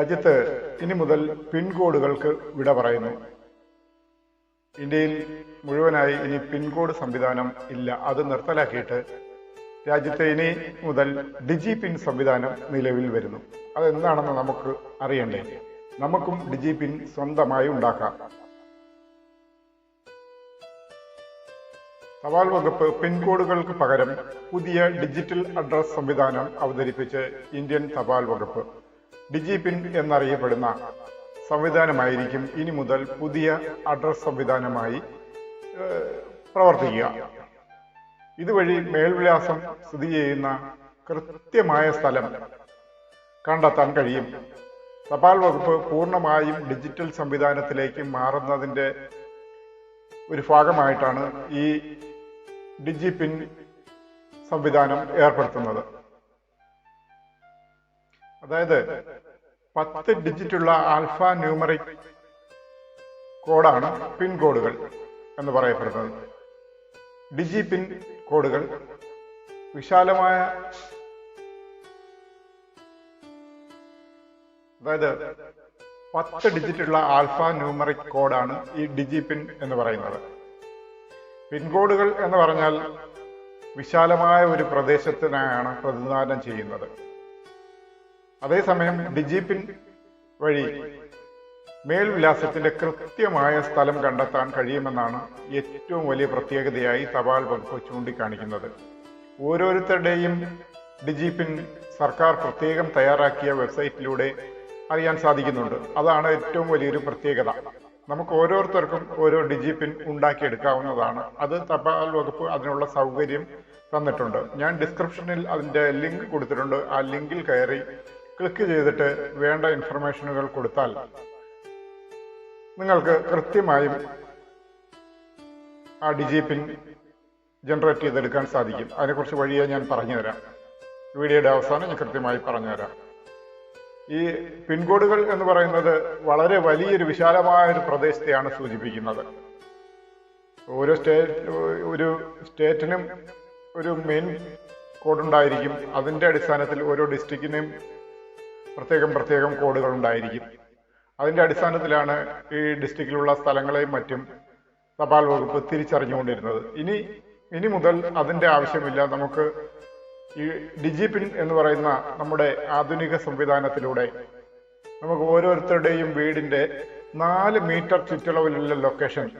രാജ്യത്ത് ഇനി മുതൽ പിൻകോഡുകൾക്ക് വിട പറയുന്നു. ഇന്ത്യയിൽ മുഴുവനായി ഇനി പിൻകോഡ് സംവിധാനം ഇല്ല. അത് നിർത്തലാക്കിയിട്ട് രാജ്യത്തെ ഇനി മുതൽ ഡിജി പിൻ സംവിധാനം നിലവിൽ വരുന്നു. അതെന്താണെന്ന് നമുക്ക് അറിയണ്ടേ? നമുക്കും ഡിജി പിൻ സ്വന്തമായി ഉണ്ടാക്കാം. തപാൽ വകുപ്പ് പിൻകോഡുകൾക്ക് പകരം പുതിയ ഡിജിറ്റൽ അഡ്രസ് സംവിധാനം അവതരിപ്പിച്ച് ഇന്ത്യൻ തപാൽ വകുപ്പ് ഡിജി പിൻ എന്നറിയപ്പെടുന്ന സംവിധാനമായിരിക്കും ഇനി മുതൽ പുതിയ അഡ്രസ് സംവിധാനമായി പ്രവർത്തിക്കുക. ഇതുവഴി മേൽവിലാസം സ്ഥിതി ചെയ്യുന്ന കൃത്യമായ സ്ഥലം കണ്ടെത്താൻ കഴിയും. തപാൽ വകുപ്പ് പൂർണമായും ഡിജിറ്റൽ സംവിധാനത്തിലേക്ക് മാറുന്നതിന്റെ ഒരു ഭാഗമായിട്ടാണ് ഈ ഡിജിപിൻ സംവിധാനം ഏർപ്പെടുത്തുന്നത്. അതായത് പത്ത് ഡിജിറ്റുള്ള ആൽഫ ന്യൂമറിക് കോഡാണ് പിൻ കോഡുകൾ എന്ന് പറയപ്പെടുന്നത്. ഡിജി പിൻ കോഡുകൾ വിശാലമായ അതായത് പത്ത് ഡിജിറ്റുള്ള ആൽഫ ന്യൂമറിക് കോഡാണ് ഈ ഡിജി പിൻ എന്ന് പറയുന്നത്. പിൻകോഡുകൾ എന്ന് പറഞ്ഞാൽ വിശാലമായ ഒരു പ്രദേശത്തിനായാണ് പ്രതിനിധാനം ചെയ്യുന്നത്. അതേസമയം ഡിജിപിൻ വഴി മേൽവിലാസത്തിന്റെ കൃത്യമായ സ്ഥലം കണ്ടെത്താൻ കഴിയുമെന്നാണ് ഏറ്റവും വലിയ പ്രത്യേകതയായി തപാൽ വകുപ്പ് ചൂണ്ടിക്കാണിക്കുന്നത്. ഓരോരുത്തരുടെയും ഡിജിപിൻ സർക്കാർ പ്രത്യേകം തയ്യാറാക്കിയ വെബ്സൈറ്റിലൂടെ അറിയാൻ സാധിക്കുന്നുണ്ട്. അതാണ് ഏറ്റവും വലിയൊരു പ്രത്യേകത. നമുക്ക് ഓരോരുത്തർക്കും ഓരോ ഡിജിപിൻ ഉണ്ടാക്കിയെടുക്കാവുന്നതാണ്. അത് തപാൽ വകുപ്പ് അതിനുള്ള സൗകര്യം തന്നിട്ടുണ്ട്. ഞാൻ ഡിസ്ക്രിപ്ഷനിൽ അതിന്റെ ലിങ്ക് കൊടുത്തിട്ടുണ്ട്. ആ ലിങ്കിൽ കയറി ക്ലിക്ക് ചെയ്തിട്ട് വേണ്ട ഇൻഫർമേഷനുകൾ കൊടുത്താൽ നിങ്ങൾക്ക് കൃത്യമായും ആ ഡിജി പിൻ ജനറേറ്റ് ചെയ്തെടുക്കാൻ സാധിക്കും. അതിനെക്കുറിച്ച് വഴിയെ ഞാൻ പറഞ്ഞുതരാം. വീഡിയോയുടെ അവസാനം ഞാൻ കൃത്യമായി പറഞ്ഞുതരാം. ഈ പിൻകോഡുകൾ എന്ന് പറയുന്നത് വളരെ വലിയൊരു വിശാലമായ ഒരു പ്രദേശത്തെയാണ് സൂചിപ്പിക്കുന്നത്. ഓരോ സ്റ്റേറ്റ് ഒരു സ്റ്റേറ്റിനും ഒരു മെയിൻ കോഡ് ഉണ്ടായിരിക്കും അതിന്റെ അടിസ്ഥാനത്തിൽ ഓരോ ഡിസ്ട്രിക്റ്റിനും പ്രത്യേകം പ്രത്യേകം കോഡുകൾ ഉണ്ടായിരിക്കും. അതിന്റെ അടിസ്ഥാനത്തിലാണ് ഈ ഡിസ്ട്രിക്റ്റിലുള്ള സ്ഥലങ്ങളെയും മറ്റും തപാൽ വകുപ്പ് തിരിച്ചറിഞ്ഞുകൊണ്ടിരുന്നത്. ഇനി ഇനി മുതൽ അതിന്റെ ആവശ്യമില്ല. നമുക്ക് ഈ ഡിജി പിൻ എന്ന് പറയുന്ന നമ്മുടെ ആധുനിക സംവിധാനത്തിലൂടെ നമുക്ക് ഓരോരുത്തരുടെയും വീടിന്റെ നാല് മീറ്റർ ചുറ്റളവിലുള്ള ലൊക്കേഷൻ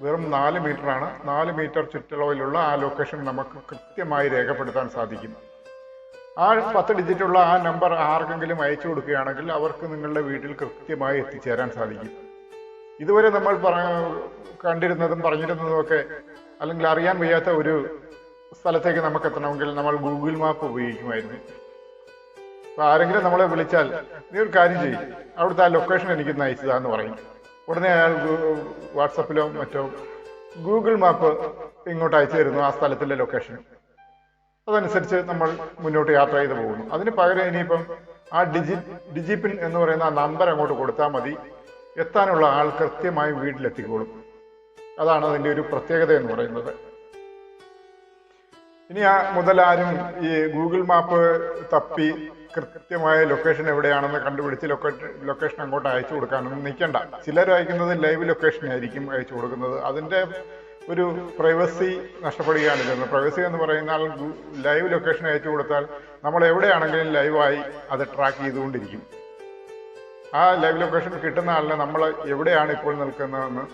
വെറും നാല് മീറ്ററാണ് നാല് മീറ്റർ ചുറ്റളവിലുള്ള ആ ലൊക്കേഷൻ നമുക്ക് കൃത്യമായി രേഖപ്പെടുത്താൻ സാധിക്കും. ആ പത്ത് ഡിജിറ്റുള്ള ആ നമ്പർ ആർക്കെങ്കിലും അയച്ചു കൊടുക്കുകയാണെങ്കിൽ അവർക്ക് നിങ്ങളുടെ വീട്ടിൽ കൃത്യമായി എത്തിച്ചേരാൻ സാധിക്കും. ഇതുവരെ നമ്മൾ കണ്ടിരുന്നതും പറഞ്ഞിരുന്നതും ഒക്കെ അല്ലെങ്കിൽ അറിയാൻ വയ്യാത്ത ഒരു സ്ഥലത്തേക്ക് നമുക്ക് എത്തണമെങ്കിൽ നമ്മൾ ഗൂഗിൾ മാപ്പ് ഉപയോഗിക്കുമായിരുന്നു. അപ്പൊ ആരെങ്കിലും നമ്മളെ വിളിച്ചാൽ നീ ഒരു കാര്യം ചെയ്യും അവിടുത്തെ ആ ലൊക്കേഷൻ എനിക്ക് അയച്ചതാന്ന് പറയും. ഉടനെ അയാൾ വാട്സപ്പിലോ മറ്റോ ഗൂഗിൾ മാപ്പ് ഇങ്ങോട്ട് അയച്ചു തരുന്നു ആ സ്ഥലത്തിലെ ലൊക്കേഷൻ അതനുസരിച്ച് നമ്മൾ മുന്നോട്ട് യാത്ര ചെയ്ത് പോകുന്നു. അതിന് പകരം ഇനിയിപ്പം ആ ഡിജി ഡിജിപിൻ എന്ന് പറയുന്ന ആ നമ്പർ അങ്ങോട്ട് കൊടുത്താൽ മതി. എത്താനുള്ള ആൾ കൃത്യമായി വീട്ടിലെത്തിക്കോളും. അതാണ് അതിന്റെ ഒരു പ്രത്യേകത എന്ന് പറയുന്നത്. ഇനി ആ മുതലാരും ഈ ഗൂഗിൾ മാപ്പ് തപ്പി കൃത്യമായ ലൊക്കേഷൻ എവിടെയാണെന്ന് കണ്ടുപിടിച്ച് ലൊക്കേഷൻ അങ്ങോട്ട് അയച്ചു കൊടുക്കാനൊന്നും നിൽക്കേണ്ട. ചിലർ അയക്കുന്നത് ലൈവ് ലൊക്കേഷൻ ആയിരിക്കും അയച്ചു കൊടുക്കുന്നത്. അതിന്റെ ഒരു പ്രൈവസി നഷ്ടപ്പെടുകയാണ് ചെയ്യുന്നത്. പ്രൈവസി എന്ന് പറയുന്നാൽ ലൈവ് ലൊക്കേഷൻ അയച്ചു കൊടുത്താൽ നമ്മൾ എവിടെയാണെങ്കിലും ലൈവായി അത് ട്രാക്ക് ചെയ്തുകൊണ്ടിരിക്കും. ആ ലൈവ് ലൊക്കേഷൻ കിട്ടുന്ന ആളിനെ നമ്മൾ എവിടെയാണ് ഇപ്പോൾ നിൽക്കുന്നതെന്ന്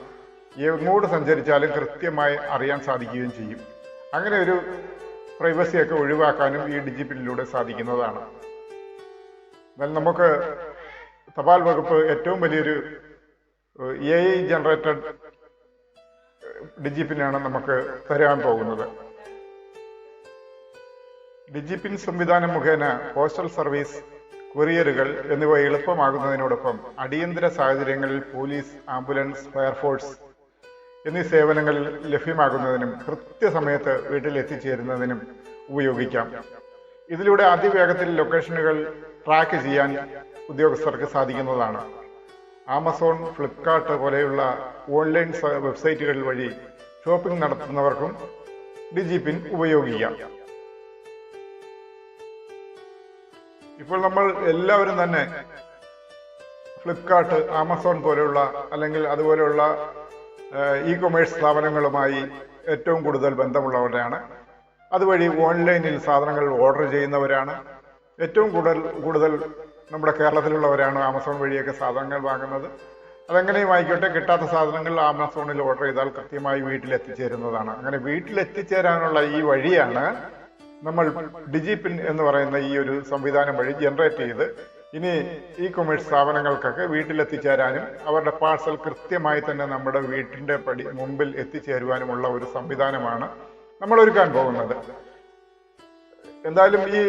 എങ്ങോട്ട് സഞ്ചരിച്ചാലും കൃത്യമായി അറിയാൻ സാധിക്കുകയും ചെയ്യും. അങ്ങനെ ഒരു പ്രൈവസിയൊക്കെ ഒഴിവാക്കാനും ഈ ഡിജിറ്റലിലൂടെ സാധിക്കുന്നതാണ്. എന്നാൽ നമുക്ക് തപാൽ വകുപ്പ് ഏറ്റവും വലിയൊരു എ ഐ ജനറേറ്റഡ് ഡിജിപിനാണ് നമുക്ക് തരാൻ പോകുന്നത്. ഡിജിപിൻ സംവിധാനം മുഖേന പോസ്റ്റൽ സർവീസ് കൊറിയറുകൾ എന്നിവ എളുപ്പമാകുന്നതിനോടൊപ്പം അടിയന്തര സാഹചര്യങ്ങളിൽ പോലീസ് ആംബുലൻസ് ഫയർഫോഴ്സ് എന്നീ സേവനങ്ങൾ ലഭ്യമാകുന്നതിനും കൃത്യസമയത്ത് വീട്ടിൽ എത്തിച്ചേരുന്നതിനും ഉപയോഗിക്കാം. ഇതിലൂടെ അതിവേഗത്തിൽ ലൊക്കേഷനുകൾ ട്രാക്ക് ചെയ്യാൻ ഉദ്യോഗസ്ഥർക്ക് സാധിക്കുന്നതാണ്. ആമസോൺ ഫ്ലിപ്കാർട്ട് പോലെയുള്ള ഓൺലൈൻ വെബ്സൈറ്റുകൾ വഴി ഷോപ്പിംഗ് നടത്തുന്നവർക്കും ഡിജിപിൻ ഉപയോഗിക്കാം. ഇപ്പോൾ നമ്മൾ എല്ലാവരും തന്നെ ഫ്ലിപ്കാർട്ട് ആമസോൺ പോലെയുള്ള അല്ലെങ്കിൽ അതുപോലെയുള്ള ഇ കൊമേഴ്സ് സ്ഥാപനങ്ങളുമായി ഏറ്റവും കൂടുതൽ ബന്ധമുള്ളവരാണ്. അതുവഴി ഓൺലൈനിൽ സാധനങ്ങൾ ഓർഡർ ചെയ്യുന്നവരാണ്. ഏറ്റവും കൂടുതൽ കൂടുതൽ നമ്മുടെ കേരളത്തിലുള്ളവരാണ് ആമസോൺ വഴിയൊക്കെ സാധനങ്ങൾ വാങ്ങുന്നത്. അതെങ്ങനെയും ആയിക്കോട്ടെ കിട്ടാത്ത സാധനങ്ങൾ ആമസോണിൽ ഓർഡർ ചെയ്താൽ കൃത്യമായി വീട്ടിൽ എത്തിച്ചേരുന്നതാണ് അങ്ങനെ വീട്ടിൽ എത്തിച്ചേരാനുള്ള ഈ വഴിയാണ് നമ്മൾ ഡിജിപിൻ എന്ന് പറയുന്ന ഈ ഒരു സംവിധാനം വഴി ജനറേറ്റ് ചെയ്ത് ഇനി ഇ കൊമേഴ്സ് സ്ഥാപനങ്ങൾക്കൊക്കെ വീട്ടിലെത്തിച്ചേരാനും അവരുടെ പാഴ്സൽ കൃത്യമായി തന്നെ നമ്മുടെ വീട്ടിന്റെ പടി മുമ്പിൽ എത്തിച്ചേരുവാനുമുള്ള ഒരു സംവിധാനമാണ് നമ്മൾ ഒരുക്കാൻ പോകുന്നത്. എന്തായാലും ഈ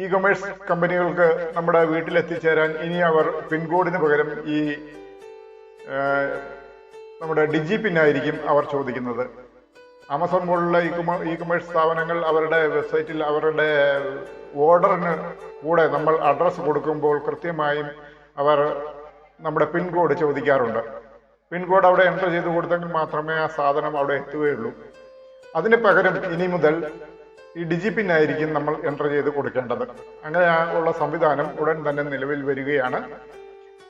ഇ കൊമേഴ്സ് കമ്പനികൾക്ക് നമ്മുടെ വീട്ടിൽ എത്തിച്ചേരാൻ ഇനി അവർ പിൻകോഡിന് പകരം ഈ നമ്മുടെ ഡിജി പിന്നായിരിക്കും അവർ ചോദിക്കുന്നത്. ആമസോൺ പോലുള്ള ഇ കൊമേഴ്സ് സ്ഥാപനങ്ങൾ അവരുടെ വെബ്സൈറ്റിൽ അവരുടെ ഓർഡറിന് കൂടെ നമ്മൾ അഡ്രസ്സ് കൊടുക്കുമ്പോൾ കൃത്യമായും അവർ നമ്മുടെ പിൻകോഡ് ചോദിക്കാറുണ്ട്. പിൻകോഡ് അവിടെ എന്റർ ചെയ്ത് കൊടുത്തെങ്കിൽ മാത്രമേ ആ സാധനം അവിടെ എത്തുകയുള്ളൂ. അതിന് പകരം ഇനി മുതൽ ഈ ഡിജി പിൻ ആയിരിക്കും നമ്മൾ എന്റർ ചെയ്ത് കൊടുക്കേണ്ടത്. അങ്ങനെ ഉള്ള സംവിധാനം ഉടൻ തന്നെ നിലവിൽ വരികയാണ്.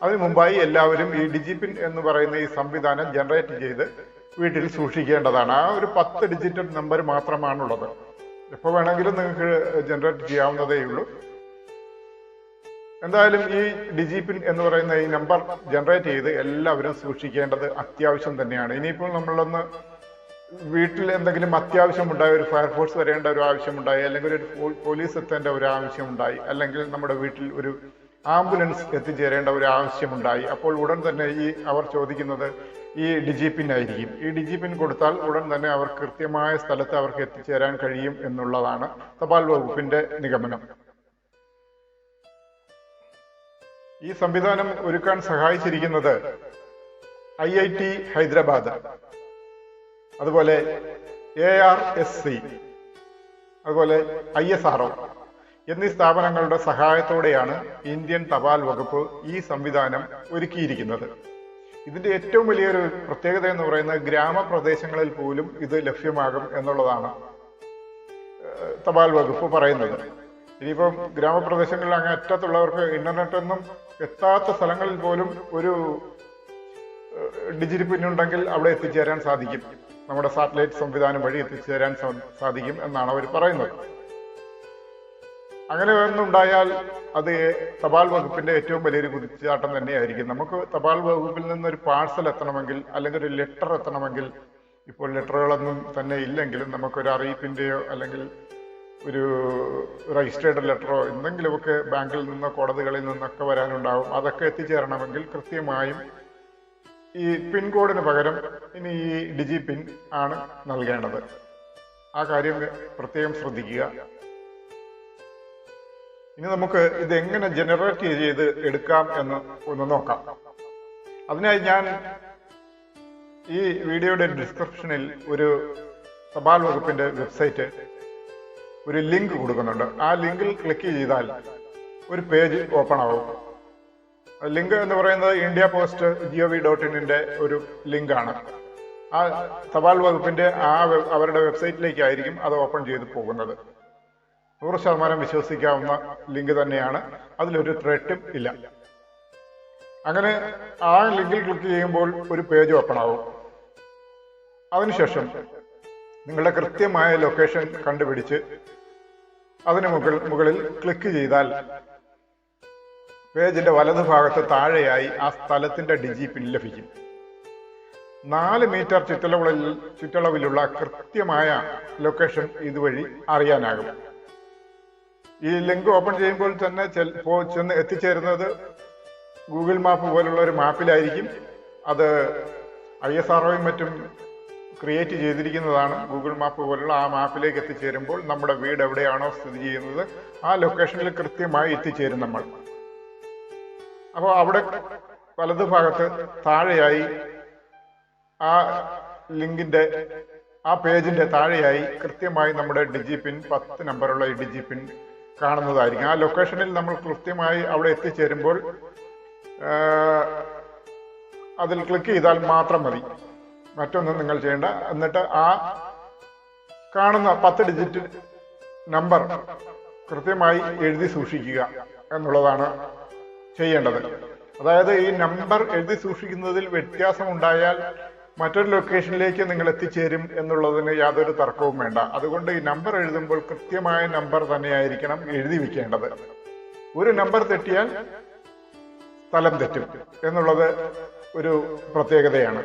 അതിനു മുമ്പായി എല്ലാവരും ഈ ഡിജിപിൻ എന്ന് പറയുന്ന ഈ സംവിധാനം ജനറേറ്റ് ചെയ്ത് വീട്ടിൽ സൂക്ഷിക്കേണ്ടതാണ്. ആ ഒരു പത്ത് ഡിജിറ്റൽ നമ്പർ മാത്രമാണുള്ളത്. എപ്പോൾ വേണമെങ്കിലും നിങ്ങൾക്ക് ജനറേറ്റ് ചെയ്യാവുന്നതേ ഉള്ളൂ. എന്തായാലും ഈ ഡിജിപിൻ എന്ന് പറയുന്ന ഈ നമ്പർ ജനറേറ്റ് ചെയ്ത് എല്ലാവരും സൂക്ഷിക്കേണ്ടത് അത്യാവശ്യം തന്നെയാണ്. ഇനിയിപ്പോൾ നമ്മളൊന്ന് വീട്ടിൽ എന്തെങ്കിലും അത്യാവശ്യമുണ്ടായി ഒരു ഫയർഫോഴ്സ് വരേണ്ട ഒരു ആവശ്യമുണ്ടായി അല്ലെങ്കിൽ ഒരു പോലീസ് എത്തേണ്ട ഒരു ആവശ്യമുണ്ടായി അല്ലെങ്കിൽ നമ്മുടെ വീട്ടിൽ ഒരു ആംബുലൻസ് എത്തിച്ചേരേണ്ട ഒരു ആവശ്യമുണ്ടായി അപ്പോൾ ഉടൻ തന്നെ ഈ അവർ ചോദിക്കുന്നത് ഈ ഡിജിപിൻ ആയിരിക്കും ഈ ഡിജിപിൻ കൊടുത്താൽ ഉടൻ തന്നെ അവർ കൃത്യമായ സ്ഥലത്ത് അവർക്ക് എത്തിച്ചേരാൻ കഴിയും എന്നുള്ളതാണ് തപാൽ വകുപ്പിന്റെ നിഗമനം. ഈ സംവിധാനം ഒരുക്കാൻ സഹായിച്ചിരിക്കുന്നത് ഐ ഐ ടി ഹൈദരാബാദ്. അതുപോലെ എ ആർ എസ് സി അതുപോലെ ഐ എസ് ആർ ഒ എന്നീ സ്ഥാപനങ്ങളുടെ സഹായത്തോടെയാണ് ഇന്ത്യൻ തപാൽ വകുപ്പ് ഈ സംവിധാനം ഒരുക്കിയിരിക്കുന്നത്. ഇതിന്റെ ഏറ്റവും വലിയൊരു പ്രത്യേകത എന്ന് പറയുന്നത് ഗ്രാമപ്രദേശങ്ങളിൽ പോലും ഇത് ലഭ്യമാകും എന്നുള്ളതാണ് തപാൽ വകുപ്പ് പറയുന്നത്. ഇനിയിപ്പം ഗ്രാമപ്രദേശങ്ങളിൽ അങ്ങ് അറ്റത്തുള്ളവർക്ക് ഇന്റർനെറ്റ് ഒന്നും എത്താത്ത സ്ഥലങ്ങളിൽ പോലും ഒരു ഡിജിറ്റ് പിന്നുണ്ടെങ്കിൽ അവിടെ എത്തിച്ചേരാൻ സാധിക്കും. നമ്മുടെ സാറ്റലൈറ്റ് സംവിധാനം വഴി എത്തിച്ചേരാൻ സാധിക്കും എന്നാണ് അവർ പറയുന്നത്. അങ്ങനെ ഒന്നുണ്ടായാൽ അത് തപാൽ വകുപ്പിന്റെ ഏറ്റവും വലിയൊരു കുതിച്ചാട്ടം തന്നെയായിരിക്കും. നമുക്ക് തപാൽ വകുപ്പിൽ നിന്നൊരു പാഴ്സൽ എത്തണമെങ്കിൽ അല്ലെങ്കിൽ ഒരു ലെറ്റർ എത്തണമെങ്കിൽ ഇപ്പോൾ ലെറ്ററുകളൊന്നും തന്നെ ഇല്ലെങ്കിലും നമുക്കൊരു അറിയിപ്പിന്റെയോ അല്ലെങ്കിൽ ഒരു രജിസ്റ്റേർഡ് ലെറ്ററോ എന്തെങ്കിലുമൊക്കെ ബാങ്കിൽ നിന്നോ കോടതികളിൽ നിന്നൊക്കെ വരാനുണ്ടാവും. അതൊക്കെ എത്തിച്ചേരണമെങ്കിൽ കൃത്യമായും ഈ പിൻകോഡിന് പകരം ഇനി ഈ ഡിജി പിൻ ആണ് നൽകേണ്ടത്. ആ കാര്യം പ്രത്യേകം ശ്രദ്ധിക്കുക. ഇനി നമുക്ക് ഇത് എങ്ങനെ ജനറേറ്റ് ചെയ്ത് എടുക്കാം എന്ന് ഒന്ന് നോക്കാം. അതിനായി ഞാൻ ഈ വീഡിയോയുടെ ഡിസ്ക്രിപ്ഷനിൽ ഒരു തപാൽ വകുപ്പിന്റെ വെബ്സൈറ്റ് ഒരു ലിങ്ക് കൊടുക്കുന്നുണ്ട്. ആ ലിങ്കിൽ ക്ലിക്ക് ചെയ്താൽ ഒരു പേജ് ഓപ്പൺ ആവും. ലിങ്ക് എന്ന് പറയുന്നത് India post G O V dot ഇന്നിന്റെ ഒരു ലിങ്കാണ്. ആ തപാൽ വകുപ്പിന്റെ ആ അവരുടെ വെബ്സൈറ്റിലേക്കായിരിക്കും അത് ഓപ്പൺ ചെയ്ത് പോകുന്നത്. നൂറ് ശതമാനം വിശ്വസിക്കാവുന്ന ലിങ്ക് തന്നെയാണ്. അതിലൊരു ത്രെട്ടും ഇല്ല. അങ്ങനെ ആ ലിങ്കിൽ ക്ലിക്ക് ചെയ്യുമ്പോൾ ഒരു പേജ് ഓപ്പൺ ആവും. അതിനുശേഷം നിങ്ങളുടെ കൃത്യമായ ലൊക്കേഷൻ കണ്ടുപിടിച്ച് അതിന് മുകൾ മുകളിൽ ക്ലിക്ക് ചെയ്താൽ പേജിന്റെ വലതുഭാഗത്ത് താഴെയായി ആ സ്ഥലത്തിന്റെ ഡിജി പിൻ ലഭിക്കും. നാല് മീറ്റർ ചുറ്റളവിൽ ചുറ്റളവിലുള്ള കൃത്യമായ ലൊക്കേഷൻ ഇതുവഴി അറിയാനാകും. ഈ ലിങ്ക് ഓപ്പൺ ചെയ്യുമ്പോൾ തന്നെ ചെന്ന് എത്തിച്ചേരുന്നത് ഗൂഗിൾ മാപ്പ് പോലുള്ള ഒരു മാപ്പിലായിരിക്കും. അത് ഐ എസ് ആർഒയും മറ്റും ക്രിയേറ്റ് ചെയ്തിരിക്കുന്നതാണ്. ഗൂഗിൾ മാപ്പ് പോലുള്ള ആ മാപ്പിലേക്ക് എത്തിച്ചേരുമ്പോൾ നമ്മുടെ വീട് എവിടെയാണോ സ്ഥിതി ചെയ്യുന്നത് ആ ലൊക്കേഷനിൽ കൃത്യമായി എത്തിച്ചേരും നമ്മൾ. അപ്പോൾ അവിടെ വലതുഭാഗത്ത് താഴെയായി ആ ലിങ്കിന്റെ ആ പേജിന്റെ താഴെയായി കൃത്യമായി നമ്മുടെ ഡിജി പിൻ പത്ത് നമ്പറുള്ള ഈ ഡിജി പിൻ കാണുന്നതായിരിക്കും. ആ ലൊക്കേഷനിൽ നമ്മൾ കൃത്യമായി അവിടെ എത്തിച്ചേരുമ്പോൾ അതിൽ ക്ലിക്ക് ചെയ്താൽ മാത്രം മതി. മറ്റൊന്നും നിങ്ങൾ ചെയ്യേണ്ട. എന്നിട്ട് ആ കാണുന്ന പത്ത് ഡിജിറ്റ് നമ്പർ കൃത്യമായി എഴുതി സൂക്ഷിക്കുക എന്നുള്ളതാണ് ചെയ്യേണ്ടത്. അതായത് ഈ നമ്പർ എഴുതി സൂക്ഷിക്കുന്നതിൽ വ്യത്യാസം ഉണ്ടായാൽ മറ്റൊരു ലൊക്കേഷനിലേക്ക് നിങ്ങൾ എത്തിച്ചേരും എന്നുള്ളതിന് യാതൊരു തർക്കവും വേണ്ട. അതുകൊണ്ട് ഈ നമ്പർ എഴുതുമ്പോൾ കൃത്യമായ നമ്പർ തന്നെയായിരിക്കണം എഴുതി വെക്കേണ്ടത്. ഒരു നമ്പർ തെറ്റിയാൽ സ്ഥലം തെറ്റും എന്നുള്ളത് ഒരു പ്രത്യേകതയാണ്.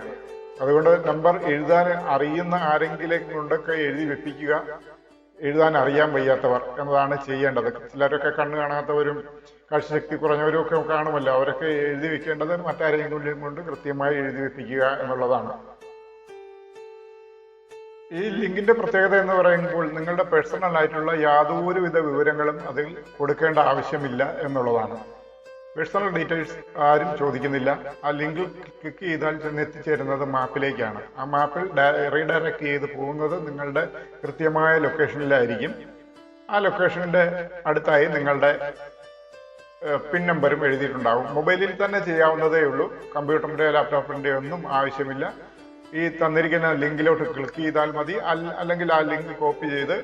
അതുകൊണ്ട് നമ്പർ എഴുതാൻ അറിയുന്ന ആരെങ്കിലും കൊണ്ടൊക്കെ എഴുതി വെപ്പിക്കുക. എഴുതാൻ അറിയാൻ വയ്യാത്തവർ എന്നതാണ് ചെയ്യേണ്ടത്. ചിലരൊക്കെ കണ്ണു കാണാത്തവരും കാഴ്ചശക്തി കുറഞ്ഞവരൊക്കെ കാണുമല്ലോ. അവരൊക്കെ എഴുതി വെക്കേണ്ടത് മറ്റാരെങ്കിലും കൊണ്ട് കൃത്യമായി എഴുതി വെപ്പിക്കുക എന്നുള്ളതാണ്. ഈ ലിങ്കിന്റെ പ്രത്യേകത എന്ന് പറയുമ്പോൾ നിങ്ങളുടെ പേഴ്സണൽ ആയിട്ടുള്ള യാതൊരുവിധ വിവരങ്ങളും അതിൽ കൊടുക്കേണ്ട ആവശ്യമില്ല എന്നുള്ളതാണ്. പേഴ്സണൽ ഡീറ്റെയിൽസ് ആരും ചോദിക്കുന്നില്ല. ആ ലിങ്കിൽ ക്ലിക്ക് ചെയ്താൽ ചെന്ന് എത്തിച്ചേരുന്നത് മാപ്പിലേക്കാണ് ആ മാപ്പിൽ റീഡയറക്ട് ചെയ്ത് പോകുന്നത് നിങ്ങളുടെ കൃത്യമായ ലൊക്കേഷനിലായിരിക്കും ആ ലൊക്കേഷന്റെ അടുത്തായി നിങ്ങളുടെ പിൻ നമ്പറും എഴുതിയിട്ടുണ്ടാകും. മൊബൈലിൽ തന്നെ ചെയ്യാവുന്നതേ ഉള്ളൂ. കമ്പ്യൂട്ടറിന്റെയോ ലാപ്ടോപ്പിന്റെ ഒന്നും ആവശ്യമില്ല. ഈ തന്നിരിക്കുന്ന ലിങ്കിലോട്ട് ക്ലിക്ക് ചെയ്താൽ മതി. അല്ലെങ്കിൽ ആ ലിങ്ക് കോപ്പി ചെയ്ത്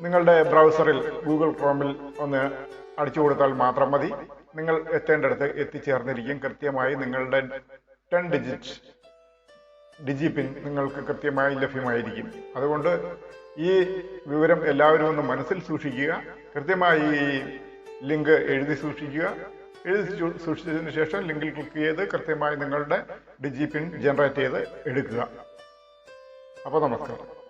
നിങ്ങളുടെ ബ്രൗസറിൽ ഗൂഗിൾ ക്രോമിൽ ഒന്ന് അടിച്ചു കൊടുത്താൽ മാത്രം മതി. നിങ്ങൾ എത്തേണ്ടടുത്ത് എത്തിച്ചേർന്നിരിക്കും. കൃത്യമായി നിങ്ങളുടെ ടെൻ ഡിജിറ്റ് ഡിജി പിൻ നിങ്ങൾക്ക് കൃത്യമായി ലഭ്യമായിരിക്കും. അതുകൊണ്ട് ഈ വിവരം എല്ലാവരും ഒന്ന് മനസ്സിൽ സൂക്ഷിക്കുക. കൃത്യമായി ലിങ്ക് എഴുതി സൂക്ഷിക്കുക. എഴുതി സൂക്ഷിച്ചതിന് ശേഷം ലിങ്കിൽ ക്ലിക്ക് ചെയ്ത് കൃത്യമായി നിങ്ങളുടെ ഡിജി പിൻ ജനറേറ്റ് ചെയ്ത് എടുക്കുക. അപ്പോൾ നമസ്കാരം.